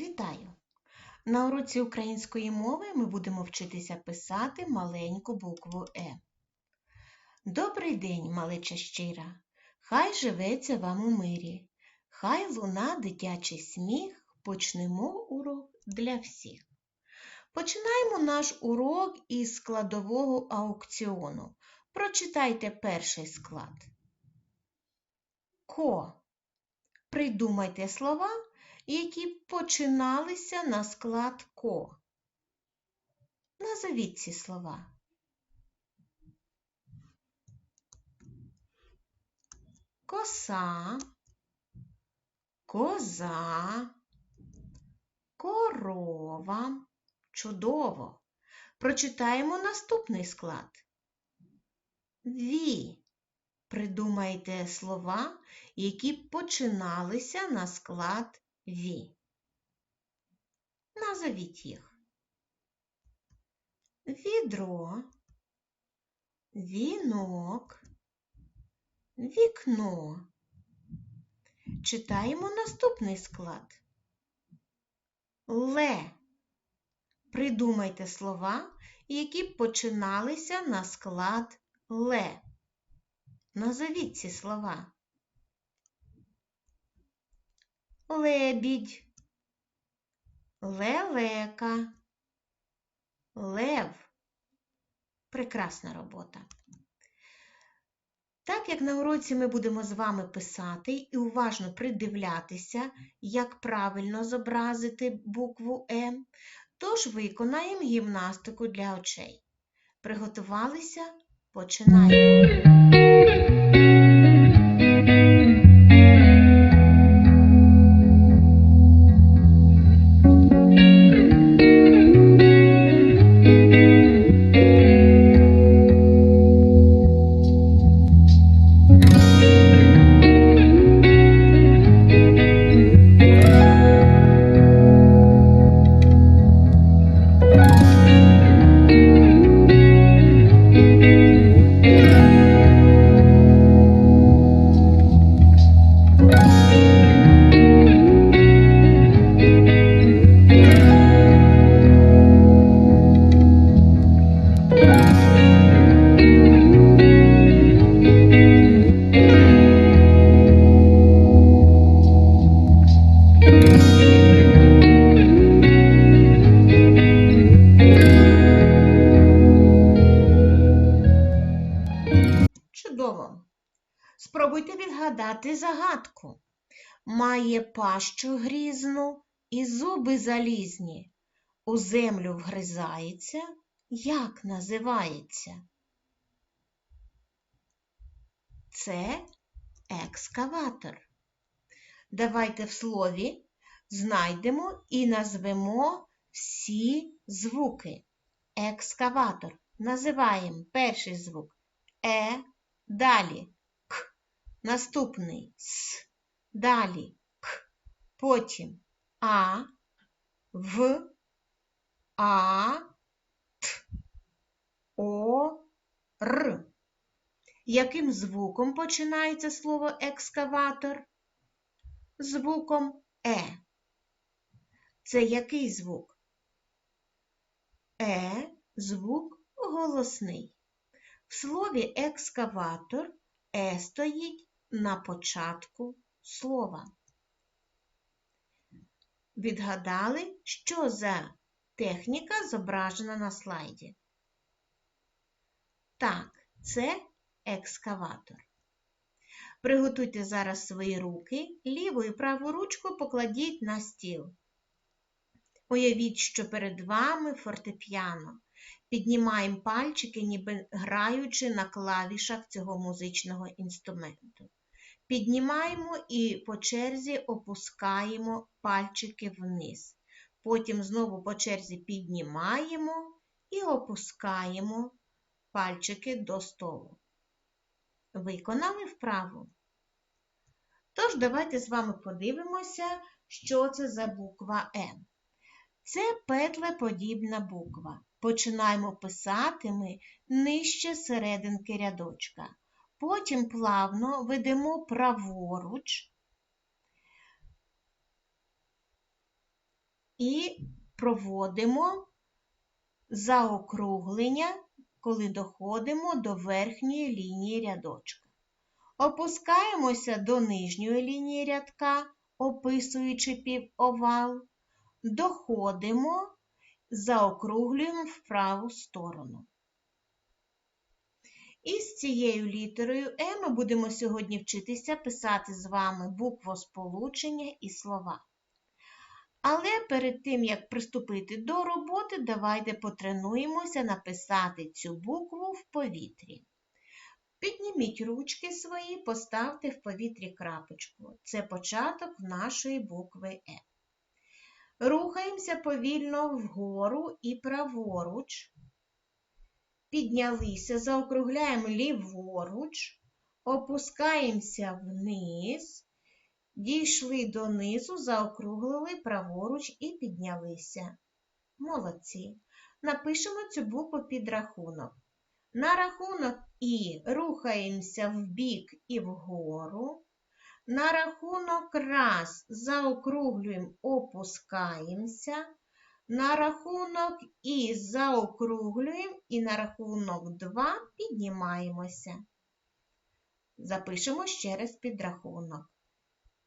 Вітаю! На уроці української мови ми будемо вчитися писати маленьку букву Е. Добрий день, малеча щира! Хай живеться вам у мирі, хай луна дитячий сміх, почнемо урок для всіх. Починаємо наш урок із складового аукціону. Прочитайте перший склад. Ко. Придумайте слова, які починалися на склад ко. Назовіть ці слова. Коса, коза, корова. Чудово. Прочитаємо наступний склад. Ві. Придумайте слова, які починалися на склад Ві. Назовіть їх. Відро, вінок, вікно. Читаємо наступний склад. Ле. Придумайте слова, які починалися на склад ле. Назовіть ці слова. Лебідь, лелека, лев. Прекрасна робота. Так як на уроці ми будемо з вами писати і уважно придивлятися, як правильно зобразити букву М, тож виконаємо гімнастику для очей. Приготувалися? Починаємо. Має пащу грізну і зуби залізні. У землю вгризається. Як називається? Це екскаватор. Давайте в слові знайдемо і назвемо всі звуки. Екскаватор. Називаємо перший звук Е, далі К, наступний С, далі потім А, В, А, Т, О, Р. Яким звуком починається слово екскаватор? Звуком Е. Це який звук? Е звук голосний. В слові екскаватор Е стоїть на початку слова. Відгадали, що за техніка зображена на слайді? Так, це екскаватор. Приготуйте зараз свої руки, ліву і праву ручку покладіть на стіл. Уявіть, що перед вами фортепіано. Піднімаємо пальчики, ніби граючи на клавішах цього музичного інструменту. Піднімаємо і по черзі опускаємо пальчики вниз. Потім знову по черзі піднімаємо і опускаємо пальчики до столу. Виконали вправу? Тож, давайте з вами подивимося, що це за буква М. Це петлеподібна буква. Починаємо писати ми нижче серединки рядочка. Потім плавно ведемо праворуч і проводимо заокруглення, коли доходимо до верхньої лінії рядочка. Опускаємося до нижньої лінії рядка, описуючи півовал, доходимо, заокруглюємо в праву сторону. І з цією літерою Е ми будемо сьогодні вчитися писати з вами буквосполучення і слова. Але перед тим, як приступити до роботи, давайте потренуємося написати цю букву в повітрі. Підніміть ручки свої, поставте в повітрі крапочку. Це початок нашої букви Е. Рухаємося повільно вгору і праворуч. Піднялися, заокругляємо ліворуч, опускаємося вниз, дійшли донизу, заокруглили праворуч і піднялися. Молодці. Напишемо цю букву під рахунок. На рахунок І рухаємося вбік і вгору. На рахунок раз заокруглюємо, опускаємося. На рахунок І заокруглюємо і на рахунок 2 піднімаємося. Запишемо ще раз підрахунок.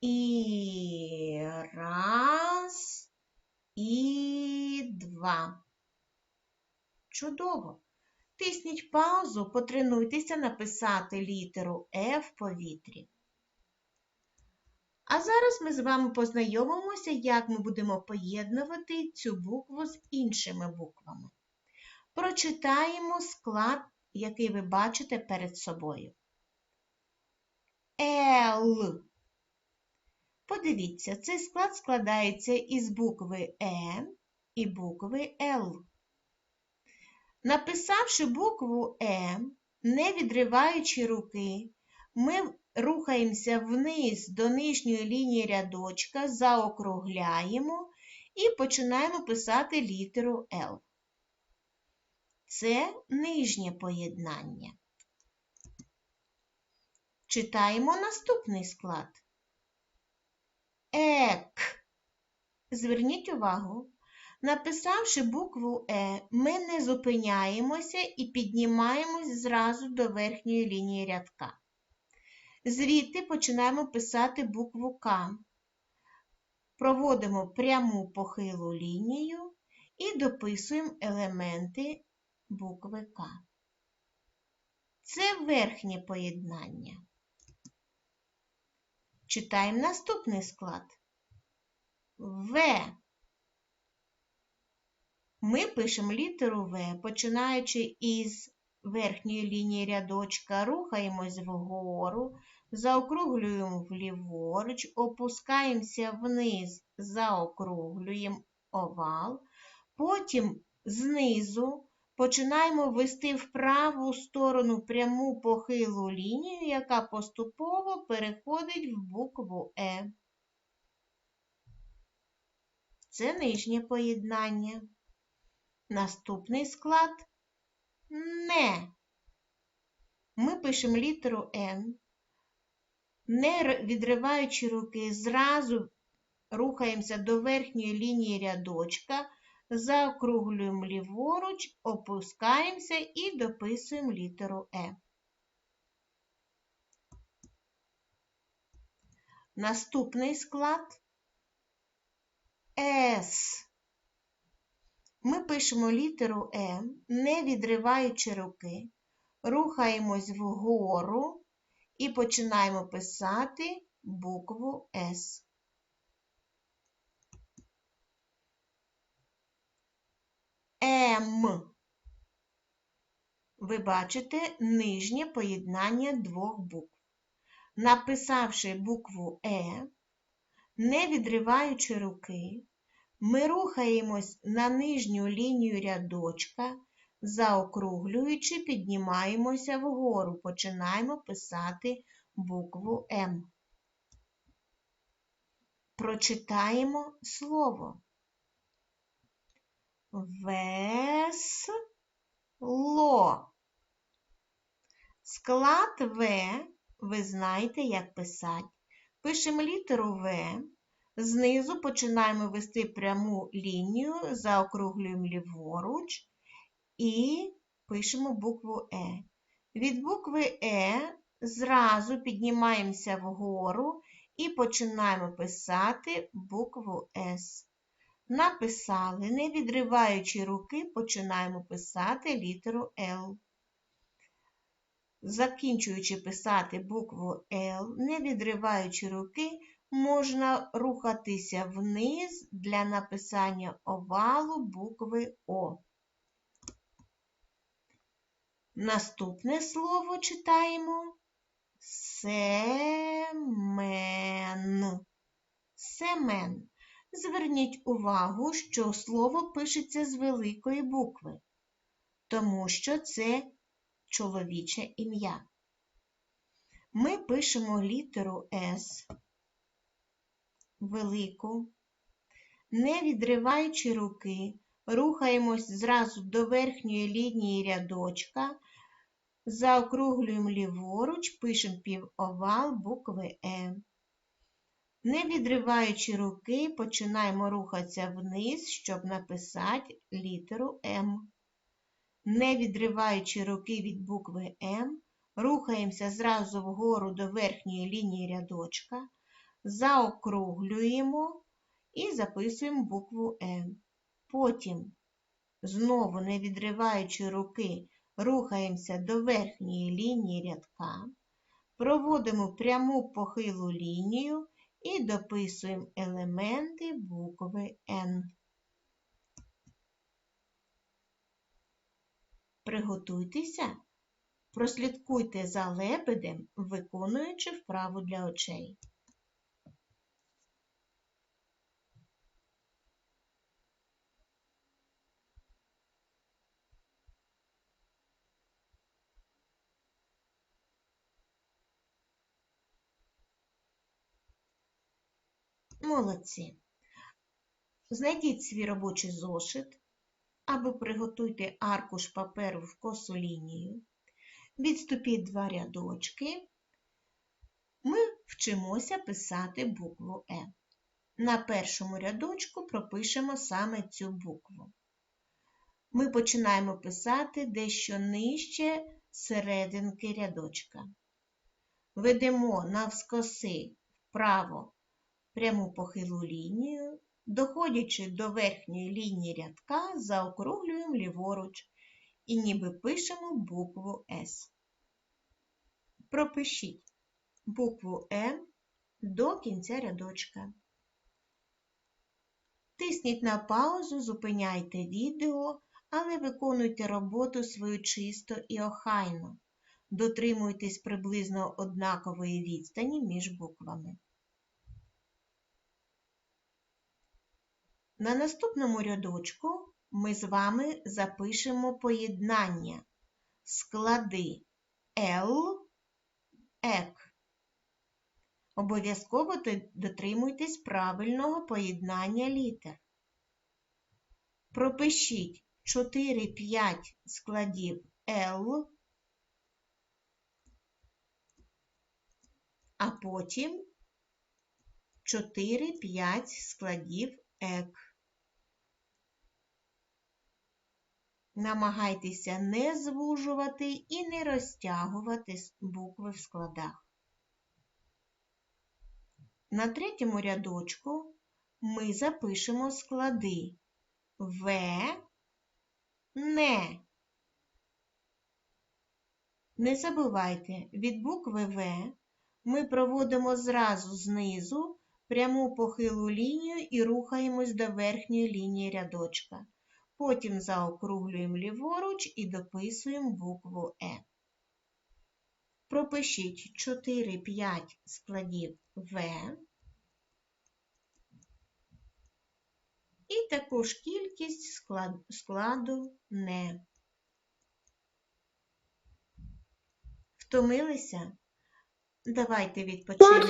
І раз, і два. Чудово! Тисніть паузу, потренуйтеся написати літеру Е в повітрі. А зараз ми з вами познайомимося, як ми будемо поєднувати цю букву з іншими буквами. Прочитаємо склад, який ви бачите перед собою. Л. Подивіться, цей склад складається із букви Е і букви Л. Написавши букву Е, не відриваючи руки, ми рухаємося вниз до нижньої лінії рядочка, заокругляємо і починаємо писати літеру Л. Це нижнє поєднання. Читаємо наступний склад. Ек. Зверніть увагу, написавши букву Е, ми не зупиняємося і піднімаємось зразу до верхньої лінії рядка. Звідти починаємо писати букву К. Проводимо пряму похилу лінію і дописуємо елементи букви К. Це верхнє поєднання. Читаємо наступний склад. В. Ми пишемо літеру В, починаючи із верхньої лінії рядочка, рухаємось вгору, заокруглюємо вліворуч, опускаємося вниз, заокруглюємо овал, потім знизу починаємо вести в праву сторону пряму похилу лінію, яка поступово переходить в букву Е. Це нижнє поєднання. Наступний склад не. Ми пишемо літеру Н, не відриваючи руки, зразу рухаємося до верхньої лінії рядочка, заокруглюємо ліворуч, опускаємося і дописуємо літеру Е. Наступний склад С. Пишемо літеру М, не відриваючи руки, рухаємось вгору і починаємо писати букву С. М. Ви бачите нижнє поєднання двох букв. Написавши букву Е, не відриваючи руки, ми рухаємось на нижню лінію рядочка, заокруглюючи, піднімаємося вгору, починаємо писати букву М. Прочитаємо слово. Весло. Склад В, ви знаєте, як писати. Пишемо літеру В, Знизу починаємо вести пряму лінію, заокруглюємо ліворуч і пишемо букву Е. Від букви Е зразу піднімаємося вгору і починаємо писати букву С. Написали, не відриваючи руки, починаємо писати літеру Л. Закінчуючи писати букву Л, не відриваючи руки, можна рухатися вниз для написання овалу букви О. Наступне слово читаємо Семен. Семен. Зверніть увагу, що слово пишеться з великої букви, тому що це чоловіче ім'я. Ми пишемо літеру С велику, не відриваючи руки, рухаємось зразу до верхньої лінії рядочка, заокруглюємо ліворуч, пишемо півовал букви Е. Не відриваючи руки, починаємо рухатися вниз, щоб написати літеру М. Не відриваючи руки від букви М, рухаємося зразу вгору до верхньої лінії рядочка, заокруглюємо і записуємо букву М. Потім, знову не відриваючи руки, рухаємося до верхньої лінії рядка, проводимо пряму похилу лінію і дописуємо елементи букви Н. Приготуйтеся, прослідкуйте за лебедем, виконуючи вправу для очей. Молодці. Знайдіть свій робочий зошит або приготуйте аркуш паперу в косу лінію. Відступіть два рядочки. Ми вчимося писати букву Е. На першому рядочку пропишемо саме цю букву. Ми починаємо писати дещо нижче серединки рядочка. Ведемо навскоси вправо пряму похилу лінію, доходячи до верхньої лінії рядка, заокруглюємо ліворуч і ніби пишемо букву С. Пропишіть букву М до кінця рядочка. Тисніть на паузу, зупиняйте відео, але виконуйте роботу свою чисто і охайно. Дотримуйтесь приблизно однакової відстані між буквами. На наступному рядочку ми з вами запишемо поєднання склади Л, ек. Обов'язково дотримуйтесь правильного поєднання літер. Пропишіть 4-5 складів Л, а потім 4-5 складів ек. Намагайтеся не звужувати і не розтягувати букви в складах. На третьому рядочку ми запишемо склади В, не. Не забувайте, від букви В ми проводимо зразу знизу пряму похилу лінію і рухаємось до верхньої лінії рядочка. Потім заокруглюємо ліворуч і дописуємо букву Е. Пропишіть 4-5 складів В. І таку ж кількість складу не. Втомилися? Давайте відпочинемо.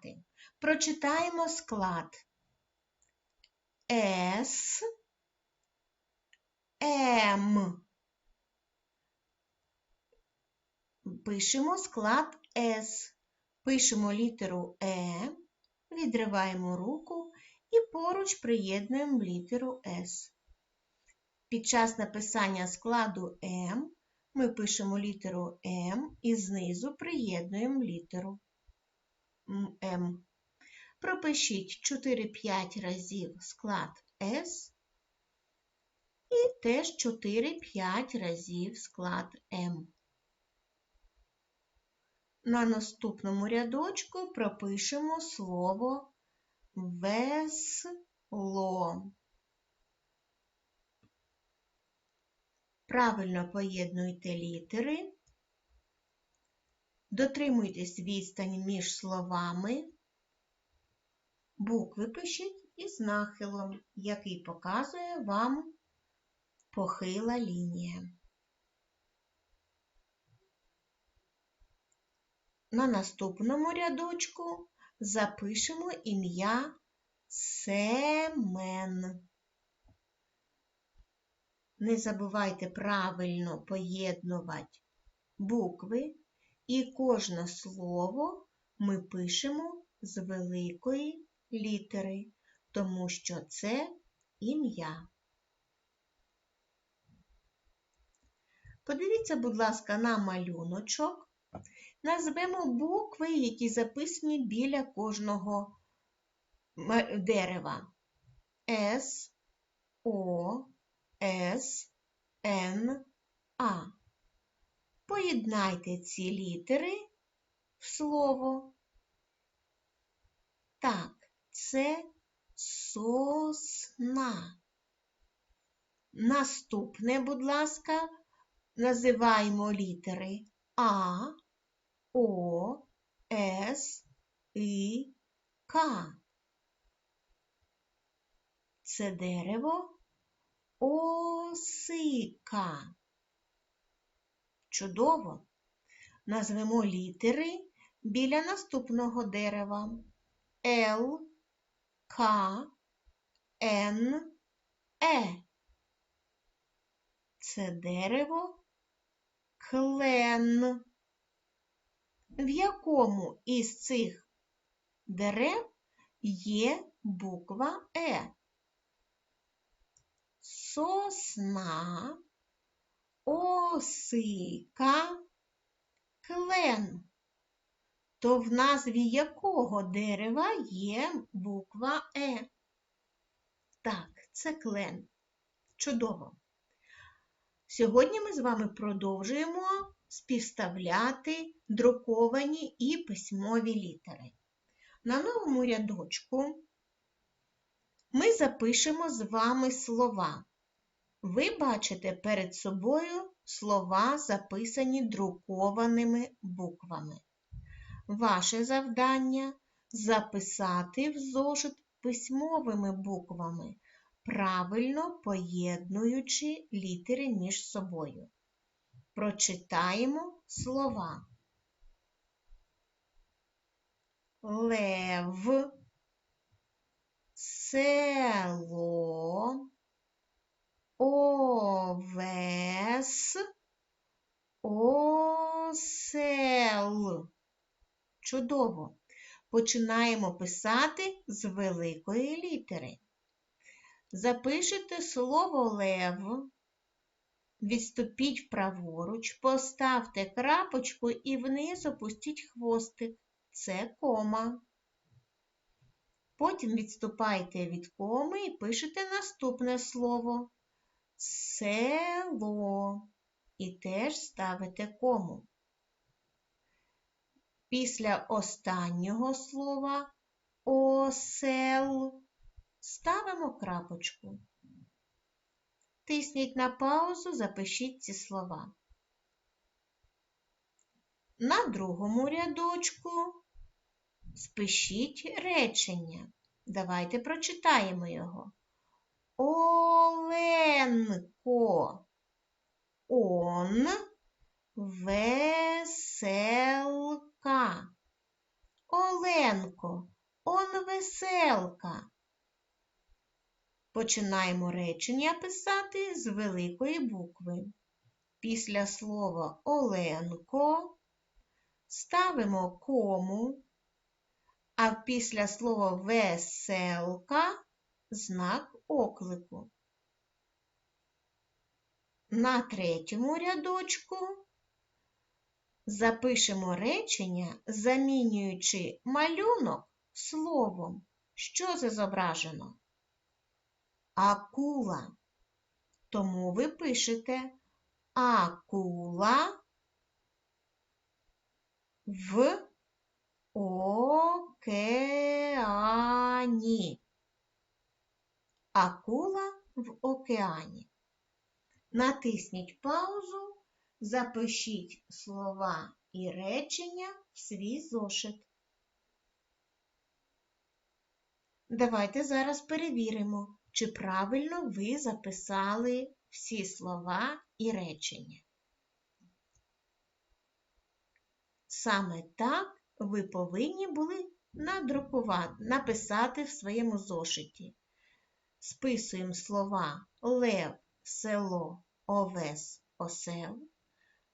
Працювати. Прочитаємо склад. С, М. Пишемо склад С. Пишемо літеру Е, відриваємо руку і поруч приєднуємо літеру С. Під час написання складу М ми пишемо літеру М і знизу приєднуємо літеру М-. Пропишіть 4-5 разів склад С і теж 4-5 разів склад М. На наступному рядочку пропишемо слово весло. Правильно поєднуйте літери. Дотримуйтесь відстані між словами. Букви пишіть із нахилом, який показує вам похила лінія. На наступному рядочку запишемо ім'я Семен. Не забувайте правильно поєднувати букви, і кожне слово ми пишемо з великої літери, тому що це ім'я. Подивіться, будь ласка, на малюночок. Назвемо букви, які записані біля кожного дерева. С, О, С, Н, А. Поєднайте ці літери в слово. Так, це сосна. Наступне, будь ласка, називаємо літери А, О, С, І, К. Це дерево осика. Чудово! Назвемо літери біля наступного дерева. Л, К, Н, Е. Це дерево клен. В якому із цих дерев є буква Е? Сосна, осика, клен. То в назві якого дерева є буква Е? Так, це клен. Чудово. Сьогодні ми з вами продовжуємо співставляти друковані і письмові літери. На новому рядочку ми запишемо з вами слова. Ви бачите перед собою слова, записані друкованими буквами. Ваше завдання записати в зошит письмовими буквами, правильно поєднуючи літери між собою. Прочитаємо слова. Лев, село, овес, осел. Чудово! Починаємо писати з великої літери. Запишете слово лев, відступіть праворуч, поставте крапочку і вниз опустіть хвостик. Це кома. Потім відступайте від коми і пишете наступне слово село. І теж ставите кому. Після останнього слова осел ставимо крапочку. Тисніть на паузу, запишіть ці слова. На другому рядочку спишіть речення. Давайте прочитаємо його. Оленко. Он веселка. Оленко, он веселка. Починаємо речення писати з великої букви. Після слова Оленко ставимо кому, а після слова веселка знак оклику. На третьому рядочку запишемо речення, замінюючи малюнок словом. Що це? Акула. Тому ви пишете акула в океані. Акула в океані. Натисніть паузу, запишіть слова і речення в свій зошит. Давайте зараз перевіримо, чи правильно ви записали всі слова і речення. Саме так ви повинні були надрукувати, написати в своєму зошиті. Списуємо слова лев, село, овес, осел,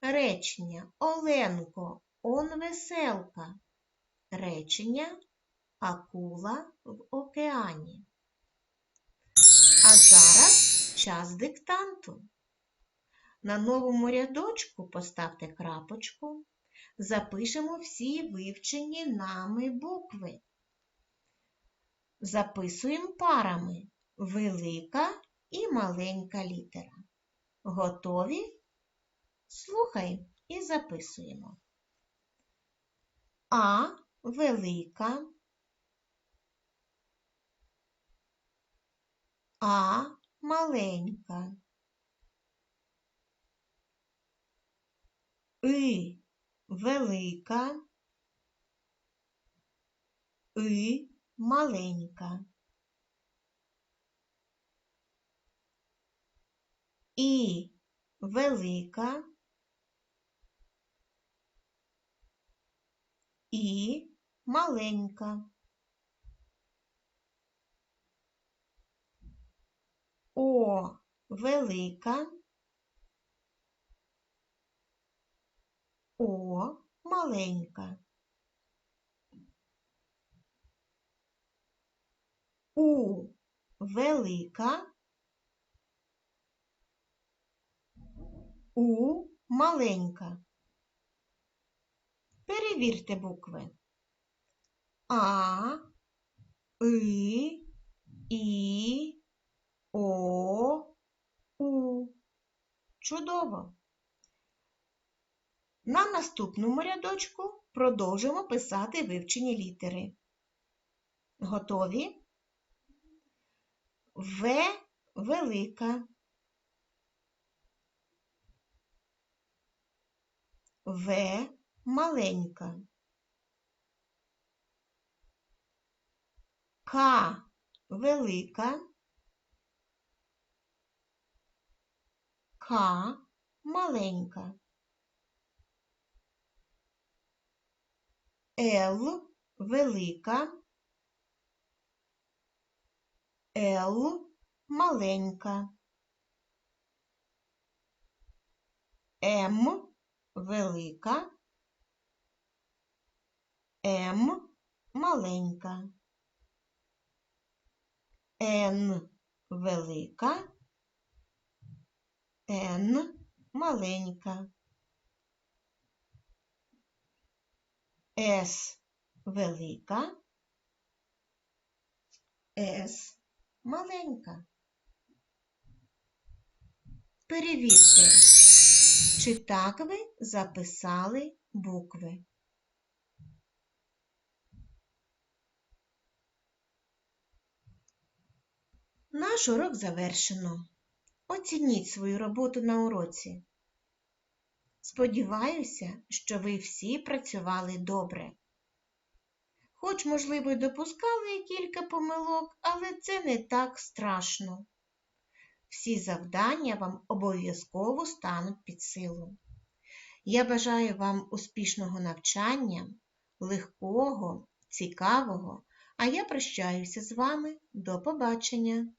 речення Оленко, он веселка, речення акула в океані. А зараз час диктанту. На новому рядочку поставте крапочку, запишемо всі вивчені нами букви. Записуємо парами велика і маленька літера. Готові? Слухаємо і записуємо. А велика. А маленька. И велика. И маленька. І велика. І маленька. О велика. О маленька. У велика. У маленька. Перевірте букви. А, И, І, О, У. Чудово! На наступному рядочку продовжимо писати вивчені літери. Готові? В велика. В маленька. К велика. К маленька. Л велика. Л маленька. М велика. М маленька. Н велика. Н маленька. С велика. С маленька. Перевірте, чи так ви записали букви. Наш урок завершено. Оцініть свою роботу на уроці. Сподіваюся, що ви всі працювали добре. Хоч, можливо, й допускали кілька помилок, але це не так страшно. Всі завдання вам обов'язково стануть під силу. Я бажаю вам успішного навчання, легкого, цікавого, а я прощаюся з вами. До побачення!